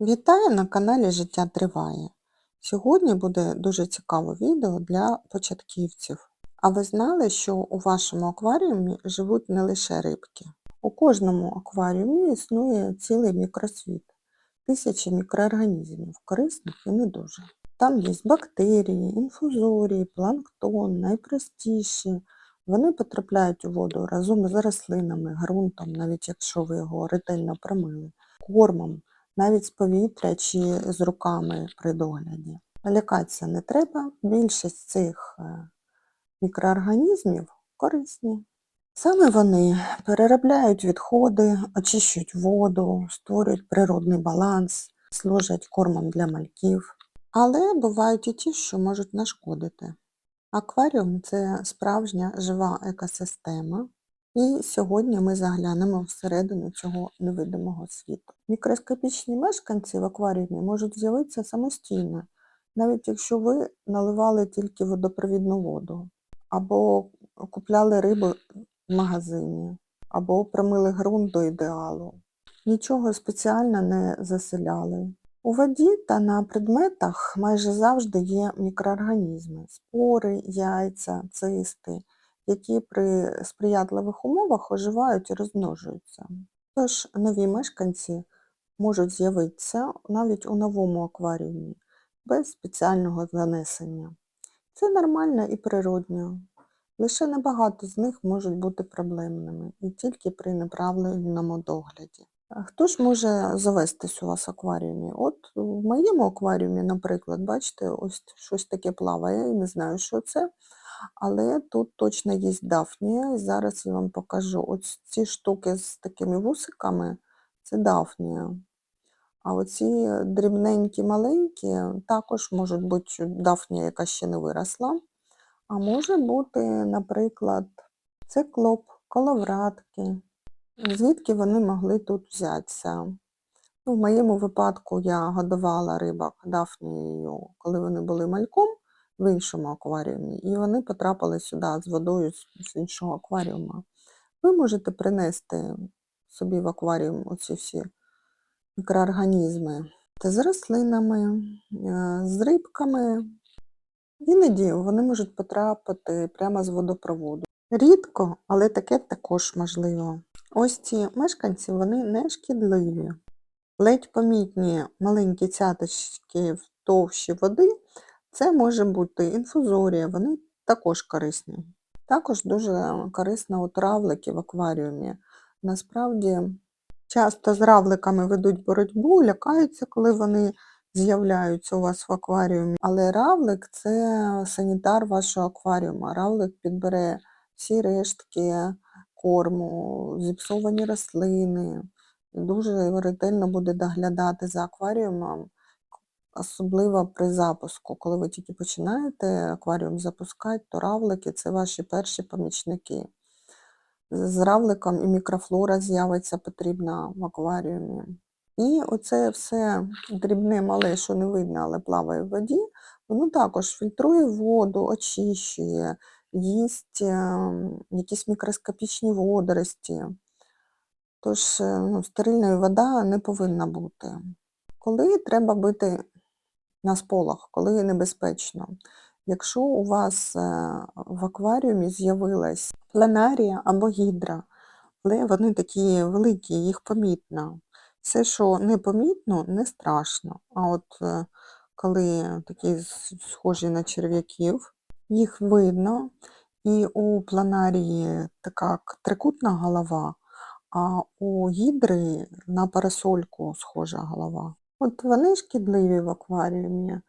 Вітаю на каналі Життя Триває. Сьогодні буде дуже цікаве відео для початківців. А ви знали, що у вашому акваріумі живуть не лише рибки? У кожному акваріумі існує цілий мікросвіт, тисячі мікроорганізмів, корисних і не дуже. Там є бактерії, інфузорії, планктон, найпростіші. Вони потрапляють у воду разом з рослинами, ґрунтом, навіть якщо ви його ретельно промили, кормом, навіть з повітря чи з руками при догляді. Лякатися не треба, більшість цих е, мікроорганізмів корисні. Саме вони переробляють відходи, очищують воду, створюють природний баланс, служать кормом для мальків. Але бувають і ті, що можуть нашкодити. Акваріум це справжня жива екосистема, і сьогодні ми заглянемо всередину цього невидимого світу. Мікроскопічні мешканці в акваріумі можуть з'явитися самостійно, навіть якщо ви наливали тільки водопровідну воду, або купляли рибу в магазині, або промили ґрунт до ідеалу. Нічого спеціально не заселяли. У воді та на предметах майже завжди є мікроорганізми, спори, яйця, цисти, які при сприятливих умовах оживають і розмножуються. Тож нові мешканці можуть з'явитися навіть у новому акваріумі без спеціального занесення. Це нормально і природньо. Лише небагато з них можуть бути проблемними і тільки при неправильному догляді. Хто ж може завестись у вас в акваріумі? От в моєму акваріумі, наприклад, бачите, ось щось таке плаває, я не знаю, що це, але тут точно є дафнія, зараз я вам покажу. Ось ці штуки з такими вусиками це дафнія. А оці дрібненькі маленькі також можуть бути дафнія, яка ще не виросла. А може бути, наприклад, циклоп, коловратки. Звідки вони могли тут взятися? Ну, в моєму випадку я годувала рибок дафнією, коли вони були мальком в іншому акваріумі, і вони потрапили сюди з водою з іншого акваріума. Ви можете принести собі в акваріум оці всі мікроорганізми з рослинами, е, з рибками. Іноді вони можуть потрапити прямо з водопроводу. Рідко, але таке також можливо. Ось ці мешканці, вони не шкідливі. Ледь помітні маленькі цяточки в товщі води, це може бути інфузорія, вони також корисні. Також дуже корисно от равлики в акваріумі. Насправді, часто з равликами ведуть боротьбу, лякаються, коли вони з'являються у вас в акваріумі. Але равлик це санітар вашого акваріуму. Равлик підбере всі рештки корму, зіпсовані рослини. Дуже ретельно буде доглядати за акваріумом, особливо при запуску. Коли ви тільки починаєте акваріум запускати, то равлики це ваші перші помічники. З равликом і мікрофлора з'явиться потрібна в акваріумі. І оце все дрібне мале, що не видно, але плаває в воді, воно також фільтрує воду, очищує, їсть ем, якісь мікроскопічні водорості. Тож е, ну, стерильна вода не повинна бути. Коли треба бити на сполох, коли небезпечно. Якщо у вас е, в акваріумі з'явилась планарія або гідра, але вони такі великі, їх помітно. Все, що непомітно, не страшно. А от е, коли такі схожі на черв'яків, їх видно, і у планарії така трикутна голова, а у гідри на парасольку схожа голова. От вони шкідливі в акваріумі.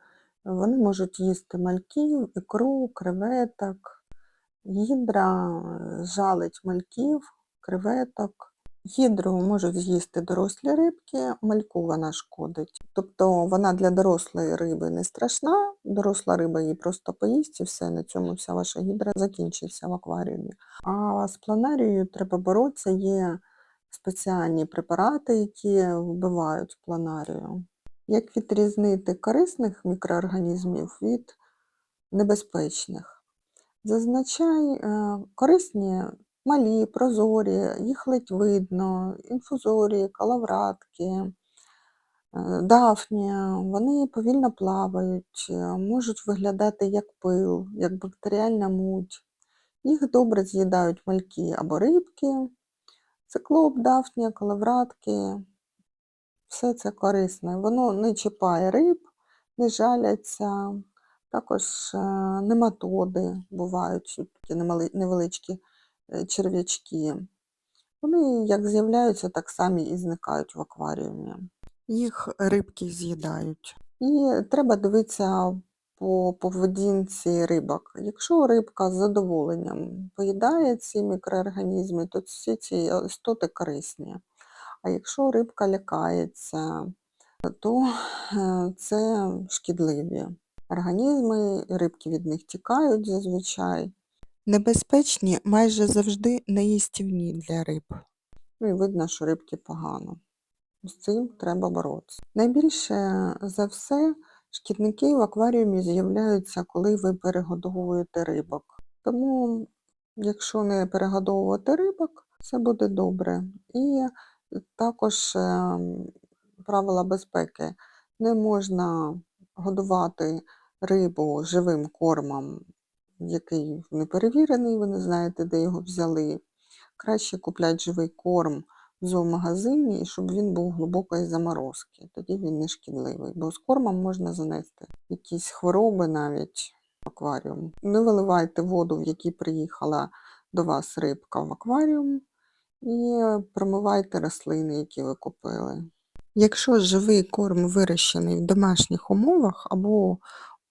Вони можуть їсти мальків, ікру, креветок. Гідра е, жалить мальків, креветок. Гідру можуть з'їсти дорослі рибки, мальку вона шкодить. Тобто вона для дорослої риби не страшна, доросла риба її просто поїсть і все, на цьому вся ваша гідра закінчиться в акваріумі. А з планарією треба боротися, є спеціальні препарати, які вбивають планарію. Як відрізнити корисних мікроорганізмів від небезпечних? Зазвичай е, корисні малі, прозорі, їх ледь видно, інфузорії, калавратки. Е, Дафні, вони повільно плавають, е, можуть виглядати як пил, як бактеріальна муть. Їх добре з'їдають мальки або рибки, циклоп, дафнія, коловратки. Все це корисне. Воно не чіпає риб, не жаляться. Також е, нематоди бувають, такі невеличкі е, черв'ячки. Вони як з'являються, так самі і зникають в акваріумі. Їх рибки з'їдають. І треба дивитися по поведінці рибок. Якщо рибка з задоволенням поїдає ці мікроорганізми, то всі ці істоти корисні. А якщо рибка лякається, то е, це шкідливі організми, рибки від них тікають зазвичай. Небезпечні майже завжди неїстівні для риб. Ну і видно, що рибки погано. З цим треба боротися. Найбільше за все шкідники в акваріумі з'являються, коли ви перегодовуєте рибок. Тому, якщо не перегодовувати рибок, все буде добре. І також ем, правила безпеки. Не можна годувати рибу живим кормом, який не перевірений, ви не знаєте, де його взяли. Краще купляти живий корм в зоомагазині, і щоб він був глибокої заморозки. Тоді він не шкідливий, бо з кормом можна занести якісь хвороби навіть в акваріум. Не виливайте воду, в якій приїхала до вас рибка в акваріум, і промивайте рослини, які ви купили. Якщо живий корм вирощений в домашніх умовах або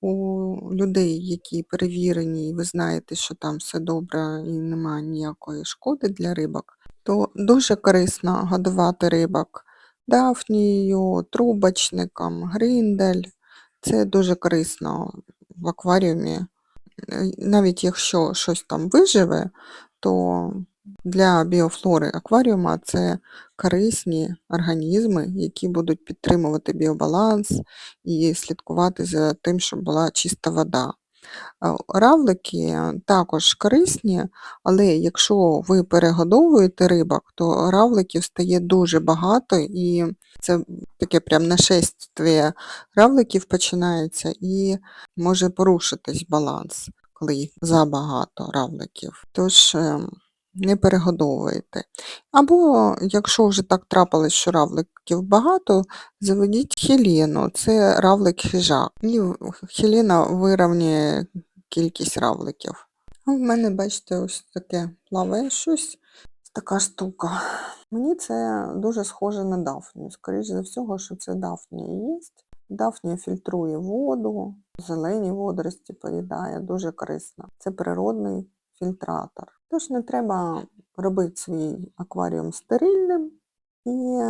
у людей, які перевірені, і ви знаєте, що там все добре і немає ніякої шкоди для рибок, то дуже корисно годувати рибок дафнією, трубочником, гриндель. Це дуже корисно в акваріумі. Навіть якщо щось там виживе, то для біофлори акваріума це корисні організми, які будуть підтримувати біобаланс і слідкувати за тим, щоб була чиста вода. А Равлики також корисні, але якщо ви перегодовуєте рибок, то равликів стає дуже багато, і це таке прям нашествие равликів починається, і може порушитись баланс, коли їх забагато равликів. Тож ем, не перегодовуйте. Або, якщо вже так трапилось, що равликів багато, заведіть хілену, це равлик хижак. І хілена вирівнює кількість равликів. А в мене, бачите, ось таке плаває щось, така штука. Мені це дуже схоже на дафнію. Скоріше за всього, що це дафнія є. Дафнія фільтрує воду, зелені водорості поїдає, дуже корисно. Це природний фільтратор. Тож не треба робити свій акваріум стерильним. І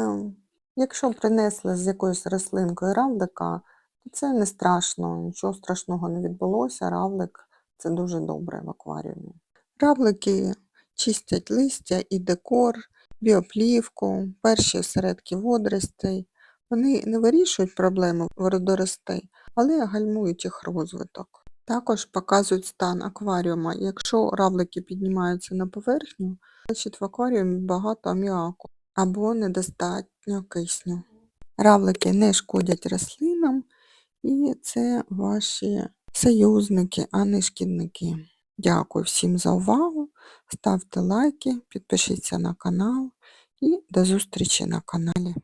якщо принесли з якоюсь рослинкою равлика, то це не страшно, нічого страшного не відбулося. Равлик це дуже добре в акваріумі. Равлики чистять листя і декор, біоплівку, перші осередки водоростей. Вони не вирішують проблеми водоростей, але гальмують їх розвиток. Також показують стан акваріума. Якщо равлики піднімаються на поверхню, значить в акваріумі багато аміаку або недостатньо кисню. Равлики не шкодять рослинам, і це ваші союзники, а не шкідники. Дякую всім за увагу. Ставте лайки, підпишіться на канал і до зустрічі на каналі.